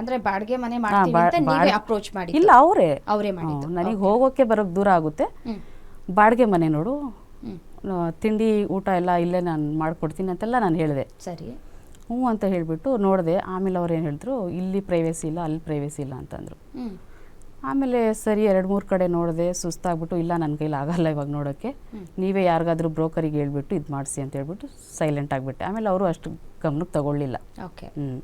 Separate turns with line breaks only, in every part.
ಅಂದ್ರೆ ಬಾಡಿಗೆ ಮನೆ ಮಾಡ್ತೀವಿ ಅಂತ ನೀವೇ ಅಪ್ರೋಚ್ ಮಾಡಿ
ಇಲ್ಲ ಅವರೇ.
ಅವರೇ ಮಾಡಿದ್ದು.
ನನಗೆ ಹೋಗೋಕೆ ಬರೋಕ್ಕೆ ದೂರ ಆಗುತ್ತೆ. ಬಾಡಿಗೆ ಮನೆ ನೋಡು. ತಿಂಡಿ ಊಟ ಎಲ್ಲ ಇಲ್ಲೇ ನಾನು ಮಾಡ್ಕೊಡ್ತೀನಿ ಅಂತೆಲ್ಲ ನಾನು ಹೇಳಿದೆ.
ಸರಿ.
ಹ್ಞೂ ಅಂತ ಹೇಳಿಬಿಟ್ಟು ನೋಡಿದೆ. ಆಮೇಲೆ ಅವ್ರು ಏನು ಹೇಳಿದ್ರು ಇಲ್ಲಿ ಪ್ರೈವೇಸಿ ಇಲ್ಲ ಅಲ್ಲಿ ಪ್ರೈವೇಸಿ ಇಲ್ಲ ಅಂತಂದರು. ಆಮೇಲೆ ಸರಿ ಎರಡು ಮೂರು ಕಡೆ ನೋಡಿದೆ. ಸುಸ್ತಾಗ್ಬಿಟ್ಟು ಇಲ್ಲ ನನ್ನ ಕೈಲಿ ಆಗಲ್ಲ ಇವಾಗ ನೋಡೋಕ್ಕೆ ನೀವೇ ಯಾರಿಗಾದ್ರೂ ಬ್ರೋಕರಿಗೆ ಹೇಳ್ಬಿಟ್ಟು ಇದು ಮಾಡಿಸಿ ಅಂತ ಹೇಳ್ಬಿಟ್ಟು ಸೈಲೆಂಟ್ ಆಗಿಬಿಟ್ಟೆ. ಆಮೇಲೆ ಅವರು ಅಷ್ಟು ಗಮನಕ್ಕೆ ತಗೊಳ್ಳಿಲ್ಲ.
ಓಕೆ
ಹ್ಞೂ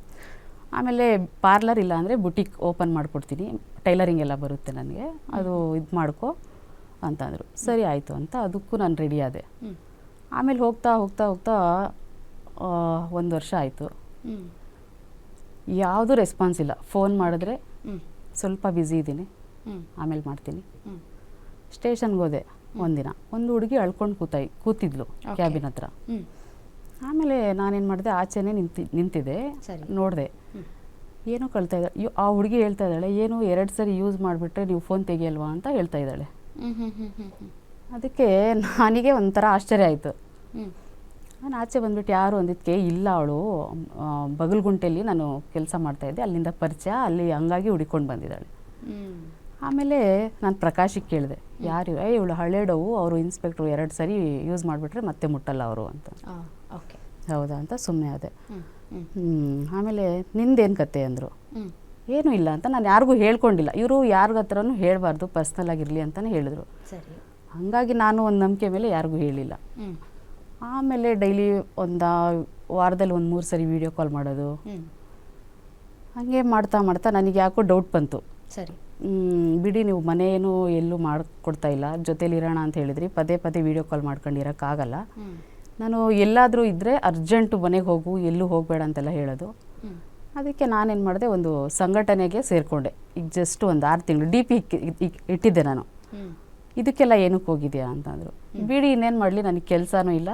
ಆಮೇಲೆ ಪಾರ್ಲರ್ ಇಲ್ಲ ಅಂದರೆ ಬುಟಿಕ್ ಓಪನ್ ಮಾಡಿಕೊಡ್ತೀನಿ. ಟೈಲರಿಂಗ್ ಎಲ್ಲ ಬರುತ್ತೆ ನನಗೆ. ಅದು ಇದು ಮಾಡ್ಕೊ ಅಂತಂದರು. ಸರಿ ಆಯಿತು ಅಂತ ಅದಕ್ಕೂ ನಾನು ರೆಡಿ ಆದೆ. ಆಮೇಲೆ ಹೋಗ್ತಾ ಹೋಗ್ತಾ ಹೋಗ್ತಾ ಒಂದು ವರ್ಷ ಆಯಿತು. ಯಾವುದು ರೆಸ್ಪಾನ್ಸ್ ಇಲ್ಲ. ಫೋನ್ ಮಾಡಿದ್ರೆ ಸ್ವಲ್ಪ ಬ್ಯುಸಿ ಇದ್ದೀನಿ. ಆಮೇಲೆ ಮಾಡ್ತೀನಿ. ಸ್ಟೇಷನ್ಗೆ ಹೋದೆ ಒಂದಿನ. ಒಂದು ಹುಡುಗಿ ಅಳ್ಕೊಂಡು ಕೂತಾಯಿ ಕೂತಿದ್ಲು ಕ್ಯಾಬಿನ್ ಹತ್ರ. ಆಮೇಲೆ ನಾನೇನು ಮಾಡಿದೆ ಆಚೆನೇ ನಿಂತಿ ನಿಂತಿದ್ದೆ. ನೋಡಿದೆ. ಏನು ಕಳ್ತಾ ಇದ್ದಾಳೆ. ಆ ಹುಡುಗಿ ಹೇಳ್ತಾ ಇದ್ದಾಳೆ ಏನು ಎರಡು ಸರಿ ಯೂಸ್ ಮಾಡಿಬಿಟ್ರೆ ನೀವು ಫೋನ್ ತೆಗಿಯಲ್ವಾ ಅಂತ ಹೇಳ್ತಾ ಇದ್ದಾಳೆ. ಅದಕ್ಕೆ ನನಗೆ ಒಂಥರ ಆಶ್ಚರ್ಯ ಆಯಿತು. ನಾನು ಆಚೆ ಬಂದ್ಬಿಟ್ಟು ಯಾರು ಅಂದಿದ್ದಕ್ಕೆ ಇಲ್ಲ ಅವಳು. ಬಗಲ್ಗುಂಟೆಯಲ್ಲಿ ನಾನು ಕೆಲಸ ಮಾಡ್ತಾಯಿದ್ದೆ ಅಲ್ಲಿಂದ ಪರಿಚಯ ಅಲ್ಲಿ ಹಂಗಾಗಿ ಹುಡಿಕೊಂಡು ಬಂದಿದ್ದಾಳೆ. ಆಮೇಲೆ ನಾನು ಪ್ರಕಾಶಿಗೆ ಕೇಳಿದೆ ಯಾರು? ಏ ಇವಳು ಹಳೆಡವು ಅವರು ಇನ್ಸ್ಪೆಕ್ಟ್ರು ಎರಡು ಸರಿ ಯೂಸ್ ಮಾಡಿಬಿಟ್ರೆ ಮತ್ತೆ ಮುಟ್ಟಲ್ಲ ಅವರು ಅಂತ.
ಓಕೆ.
ಹೌದಾ ಅಂತ ಸುಮ್ಮನೆ ಅದೇ ಆಮೇಲೆ ನಿಂದೇನು ಕತೆ ಅಂದರು? ಏನೂ ಇಲ್ಲ ಅಂತ ನಾನು ಯಾರಿಗೂ ಹೇಳ್ಕೊಂಡಿಲ್ಲ. ಇವರು ಯಾರಿಗತ್ರನು ಹೇಳಬಾರ್ದು ಪರ್ಸ್ನಲ್ ಆಗಿರಲಿ ಅಂತಲೇ ಹೇಳಿದ್ರು.
ಸರಿ.
ಹಾಗಾಗಿ ನಾನು ಒಂದು ನಂಬಿಕೆ ಮೇಲೆ ಯಾರಿಗೂ ಹೇಳಿಲ್ಲ. ಆಮೇಲೆ ಡೈಲಿ ಒಂದು ವಾರದಲ್ಲಿ ಒಂದು ಮೂರು ಸರಿ ವೀಡಿಯೋ ಕಾಲ್ ಮಾಡೋದು. ಹಾಗೆ ಮಾಡ್ತಾ ಮಾಡ್ತಾ ನನಗೆ ಯಾಕೋ ಡೌಟ್ ಬಂತು.
ಸರಿ.
ಬಿಡಿ ನೀವು ಮನೆಯೇನು ಎಲ್ಲೂ ಮಾಡಿಕೊಡ್ತಾ ಇಲ್ಲ. ಜೊತೇಲಿ ಇರೋಣ ಅಂತ ಹೇಳಿದ್ರಿ. ಪದೇ ಪದೇ ವೀಡಿಯೋ ಕಾಲ್
ಮಾಡ್ಕೊಂಡಿರೋಕ್ಕಾಗಲ್ಲ.
ನಾನು ಎಲ್ಲಾದರೂ ಇದ್ದರೆ ಅರ್ಜೆಂಟು ಮನೆಗೆ ಹೋಗು ಎಲ್ಲೂ ಹೋಗಬೇಡ ಅಂತೆಲ್ಲ ಹೇಳೋದು. ಅದಕ್ಕೆ ನಾನೇನು ಮಾಡಿದೆ ಒಂದು ಸಂಘಟನೆಗೆ ಸೇರಿಕೊಂಡೆ. ಈಗ ಜಸ್ಟ್ ಒಂದು ಆರು ತಿಂಗಳು ಡಿ ಪಿ ಇಟ್ಟಿದ್ದೆ ನಾನು. ಇದಕ್ಕೆಲ್ಲ ಏನಕ್ಕೆ ಹೋಗಿದೆಯಾ ಅಂತಂದರು. ಬಿಡಿ ಇನ್ನೇನು ಮಾಡಲಿ ನನಗೆ ಕೆಲಸನೂ ಇಲ್ಲ.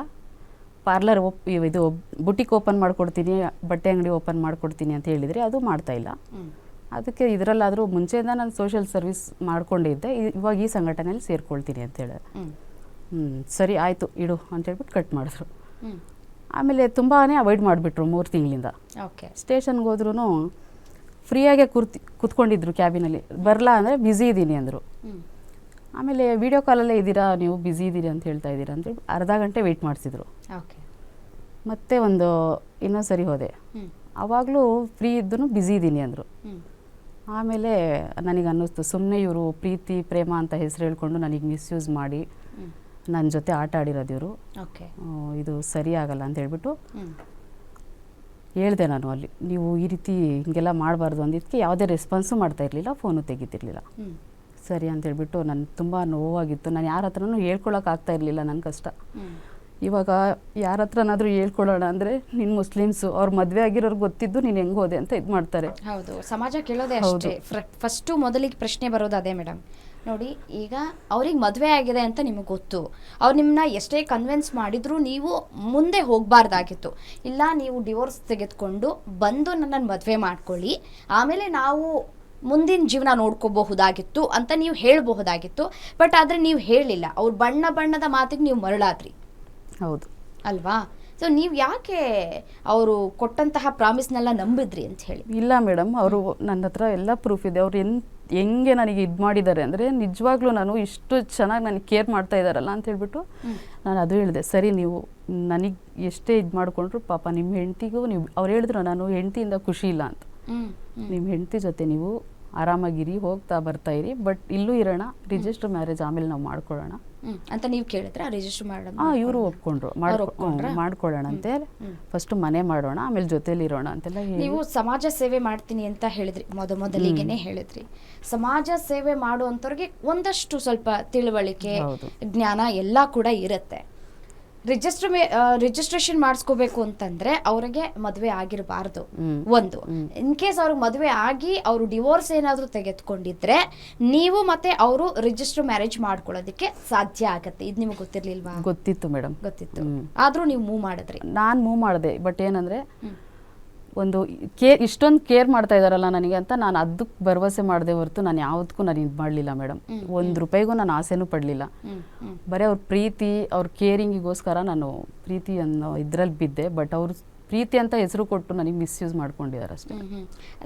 ಪಾರ್ಲರ್ ಒಪ್ ಇದು ಬುಟಿಕ್ ಓಪನ್ ಮಾಡಿಕೊಡ್ತೀನಿ ಬಟ್ಟೆ ಅಂಗಡಿ ಓಪನ್ ಮಾಡಿಕೊಡ್ತೀನಿ ಅಂತ ಹೇಳಿದರೆ ಅದು ಮಾಡ್ತಾ ಇಲ್ಲ.
ಹ್ಮ್.
ಅದಕ್ಕೆ ಇದರಲ್ಲಾದರೂ ಮುಂಚೆಯಿಂದ ನಾನು ಸೋಷಿಯಲ್ ಸರ್ವಿಸ್ ಮಾಡ್ಕೊಂಡಿದ್ದೆ. ಇವಾಗ ಈ ಸಂಘಟನೆಯಲ್ಲಿ ಸೇರ್ಕೊಳ್ತೀನಿ ಅಂತ
ಹ್ಮ್.
ಹ್ಞೂ ಸರಿ ಆಯಿತು ಇಡು ಅಂತ ಹೇಳ್ಬಿಟ್ಟು ಕಟ್ ಮಾಡಿದ್ರು. ಆಮೇಲೆ ತುಂಬಾ ಅವಾಯ್ಡ್ ಮಾಡಿಬಿಟ್ರು ಮೂರು ತಿಂಗಳಿಂದ.
ಓಕೆ.
ಸ್ಟೇಷನ್ಗೆ ಹೋದ್ರೂ ಫ್ರೀಯಾಗೆ ಕೂರ್ತಿ ಕೂತ್ಕೊಂಡಿದ್ರು ಕ್ಯಾಬಿನಲ್ಲಿ ಬರಲ್ಲ ಅಂದರೆ ಬ್ಯುಸಿ ಇದ್ದೀನಿ ಅಂದರು. ಆಮೇಲೆ ವೀಡಿಯೋ ಕಾಲಲ್ಲೇ ಇದ್ದೀರಾ ನೀವು ಬ್ಯುಸಿ ಇದ್ದೀರಿ ಅಂತ ಹೇಳ್ತಾ ಇದ್ದೀರಾ ಅಂತೇಳಿ ಅರ್ಧ ಗಂಟೆ ವೆಯ್ಟ್ ಮಾಡಿಸಿದ್ರು.
ಓಕೆ.
ಮತ್ತೆ ಒಂದು ಇನ್ನೊಂದು ಸರಿ ಹೋದೆ ಆವಾಗಲೂ ಫ್ರೀ ಇದ್ದೂ ಬ್ಯುಸಿ ಇದ್ದೀನಿ ಅಂದರು. ಆಮೇಲೆ ನನಗೆ ಅನ್ನಿಸ್ತು ಸುಮ್ಮನೆ ಇವರು ಪ್ರೀತಿ ಪ್ರೇಮ ಅಂತ ಹೆಸರು ಹೇಳ್ಕೊಂಡು ನನಗೆ ಮಿಸ್ಯೂಸ್ ಮಾಡಿ ನನ್ನ ಜೊತೆ ಆಟ ಆಡಿರೋದು ಇವರು.
ಓಕೆ.
ಇದು ಸರಿ ಆಗಲ್ಲ ಅಂತ ಹೇಳ್ಬಿಟ್ಟು ಹೇಳ್ದೆ ನಾನು ಅಲ್ಲಿ ನೀವು ಈ ರೀತಿ ಹಿಂಗೆಲ್ಲ ಮಾಡಬಾರ್ದು ಅಂದಿದ್ದಕ್ಕೆ ಯಾವುದೇ ರೆಸ್ಪಾನ್ಸು ಮಾಡ್ತಾ ಇರಲಿಲ್ಲ ಫೋನು ತೆಗಿತಿರ್ಲಿಲ್ಲ. ಸರಿ ಅಂತ ಹೇಳ್ಬಿಟ್ಟು ನನಗೆ ತುಂಬ ನೋವಾಗಿತ್ತು ನಾನು ಯಾರ ಹತ್ರನೂ ಹೇಳ್ಕೊಳಕ್ಕೆ ಆಗ್ತಾ ಇರಲಿಲ್ಲ ನನ್ನ ಕಷ್ಟ. ಇವಾಗ ಯಾರ ಹತ್ರನಾದ್ರೂ ಹೇಳ್ಕೊಳ್ಳೋಣ ಅಂದ್ರೆ ನಿನ್ ಮುಸ್ಲಿಮ್ಸು ಅವ್ರ ಮದುವೆ ಆಗಿರೋರು ಗೊತ್ತಿದ್ದು ನೀನು ಹೆಂಗ್ ಹೋದೆ ಅಂತ ಇದು ಮಾಡ್ತಾರೆ.
ಹೌದು ಸಮಾಜ ಕೇಳೋದೇ. ಅಷ್ಟೇ. ಫಸ್ಟು ಮೊದಲಿಗೆ ಪ್ರಶ್ನೆ ಬರೋದು ಅದೇ ಮೇಡಮ್ ನೋಡಿ ಈಗ ಅವ್ರಿಗೆ ಮದುವೆ ಆಗಿದೆ ಅಂತ ನಿಮಗೆ ಗೊತ್ತು. ಅವ್ರು ನಿಮ್ಮನ್ನ ಎಷ್ಟೇ ಕನ್ವಿನ್ಸ್ ಮಾಡಿದ್ರು ನೀವು ಮುಂದೆ ಹೋಗಬಾರ್ದಾಗಿತ್ತು. ಇಲ್ಲ ನೀವು ಡಿವೋರ್ಸ್ ತೆಗೆದುಕೊಂಡು ಬಂದು ನನ್ನನ್ನು ಮದುವೆ ಮಾಡ್ಕೊಳ್ಳಿ. ಆಮೇಲೆ ನಾವು ಮುಂದಿನ ಜೀವನ ನೋಡ್ಕೋಬಹುದಾಗಿತ್ತು ಅಂತ ನೀವು ಹೇಳಬಹುದಾಗಿತ್ತು. ಬಟ್ ಆದರೆ ನೀವು ಹೇಳಿಲ್ಲ. ಅವ್ರ ಬಣ್ಣ ಬಣ್ಣದ ಮಾತಿಗೆ ನೀವು ಮರಳಾದ್ರಿ.
ಹೌದು.
ಅಲ್ವಾ? ಸೊ ನೀವು ಯಾಕೆ ಅವರು ಕೊಟ್ಟಂತಹ ಪ್ರಾಮಿಸ್ನೆಲ್ಲ ನಂಬಿದ್ರಿ ಅಂತ ಹೇಳಿ?
ಇಲ್ಲ ಮೇಡಮ್ ಅವರು ನನ್ನ ಹತ್ರ ಎಲ್ಲ ಪ್ರೂಫ್ ಇದೆ. ಅವ್ರು ಎನ್ ಹೆಂಗೆ ನನಗೆ ಇದು ಮಾಡಿದ್ದಾರೆ ಅಂದರೆ ನಿಜವಾಗ್ಲೂ ನಾನು ಇಷ್ಟು ಚೆನ್ನಾಗಿ ನನಗೆ ಕೇರ್ ಮಾಡ್ತಾ ಇದ್ದಾರಲ್ಲ ಅಂತ ಹೇಳ್ಬಿಟ್ಟು ನಾನು ಅದು ಹೇಳಿದೆ ಸರಿ ನೀವು ನನಗೆ ಎಷ್ಟೇ ಇದು ಮಾಡಿಕೊಂಡ್ರು ಪಾಪ ನಿಮ್ಮ ಹೆಂಡತಿಗೂ ನೀವು ಅವ್ರು ಹೇಳಿದ್ರು ನಾನು ಹೆಂಡತಿಯಿಂದ ಖುಷಿ ಇಲ್ಲ ಅಂತ. ನಿಮ್ಮ ಹೆಂಡತಿ ಜೊತೆ ನೀವು ಆರಾಮಾಗಿರಿ ಹೋಗ್ತಾ ಬರ್ತಾ ಇರಿ ಬಟ್ ಇಲ್ಲೂ ಇರೋಣ ರಿಜಿಸ್ಟರ್ ಮ್ಯಾರೇಜ್ ಆಮೇಲೆ ನಾವು ಮಾಡ್ಕೊಳ್ಳೋಣ.
ಅಂತ ನೀವು ಕೇಳಿದ್ರೆ ರಿಜಿಸ್ಟರ್ ಮಾಡೋಣ
ಹಾಂ ಇವರು ಒಪ್ಕೊಂಡ್ರು. ಮಾಡ್ಕೊಳ್ಳೋಣ ಅಂತ. ಫಸ್ಟ್ ಮನೆ ಮಾಡೋಣ ಆಮೇಲೆ ಜೊತೆಲಿ ಇರೋಣ ಅಂತೆಲ್ಲ
ನೀವು ಸಮಾಜ ಸೇವೆ ಮಾಡ್ತೀನಿ ಅಂತ ಹೇಳಿದ್ರಿ ಮೊದ ಮೊದಲಿಗೆನೆ ಹೇಳಿದ್ರಿ. ಸಮಾಜ ಸೇವೆ ಮಾಡುವಂಥವ್ರಿಗೆ ಒಂದಷ್ಟು ಸ್ವಲ್ಪ ತಿಳುವಳಿಕೆ ಜ್ಞಾನ ಎಲ್ಲ ಕೂಡ ಇರುತ್ತೆ. ರಿಜಿಸ್ಟರ್ ರಿಜಿಸ್ಟ್ರೇಷನ್ ಮಾಡಿಸ್ಕೋಬೇಕು ಅಂತಂದ್ರೆ ಅವ್ರಿಗೆ ಮದುವೆ ಆಗಿರಬಾರ್ದು. ಒಂದು. ಇನ್ ಕೇಸ್ ಅವ್ರಿಗೆ ಮದುವೆ ಆಗಿ ಅವರು ಡಿವೋರ್ಸ್ ಏನಾದರೂ ತೆಗೆದುಕೊಂಡಿದ್ರೆ ನೀವು ಮತ್ತೆ ಅವರು ರಿಜಿಸ್ಟರ್ ಮ್ಯಾರೇಜ್ ಮಾಡ್ಕೊಳ್ಳೋದಕ್ಕೆ ಸಾಧ್ಯ ಆಗತ್ತೆ. ಇದು ನಿಮಗೆ ಗೊತ್ತಿರ್ಲಿಲ್ವಾ?
ಗೊತ್ತಿತ್ತು ಮೇಡಮ್.
ಗೊತ್ತಿತ್ತು. ಆದ್ರೂ ನೀವು ಮೂವ್ ಮಾಡಿದ್ರಿ.
ನಾನು ಮೂವ್ ಮಾಡಿದೆ ಬಟ್ ಏನಂದರೆ. ಒಂದು ಕೇರ್ ಇಷ್ಟೊಂದು ಕೇರ್ ಮಾಡ್ತಾ ಇದ್ದಾರಲ್ಲ ನನಗೆ ಅಂತ ನಾನು ಅದಕ್ಕೆ ಭರವಸೆ ಮಾಡಿದೆ ಹೊರತು ನಾನು ಯಾವುದಕ್ಕೂ ನಾನು ಇದು ಮಾಡಲಿಲ್ಲ ಮೇಡಮ್ ಒಂದು ರೂಪಾಯಿಗೂ ನಾನು ಆಸೆನೂ ಪಡಲಿಲ್ಲ. ಬರೀ ಅವ್ರ ಪ್ರೀತಿ ಅವ್ರ ಕೇರಿಂಗಿಗೋಸ್ಕರ ನಾನು ಪ್ರೀತಿ ಅನ್ನೋ ಇದ್ರಲ್ಲಿ ಬಿದ್ದೆ ಬಟ್ ಅವ್ರು ಪ್ರೀತಿ ಅಂತ ಹೆಸರು ಕೊಟ್ಟು ನನಗೆ ಮಿಸ್ಯೂಸ್ ಮಾಡ್ಕೊಂಡಿದ್ದಾರೆ ಅಷ್ಟೇ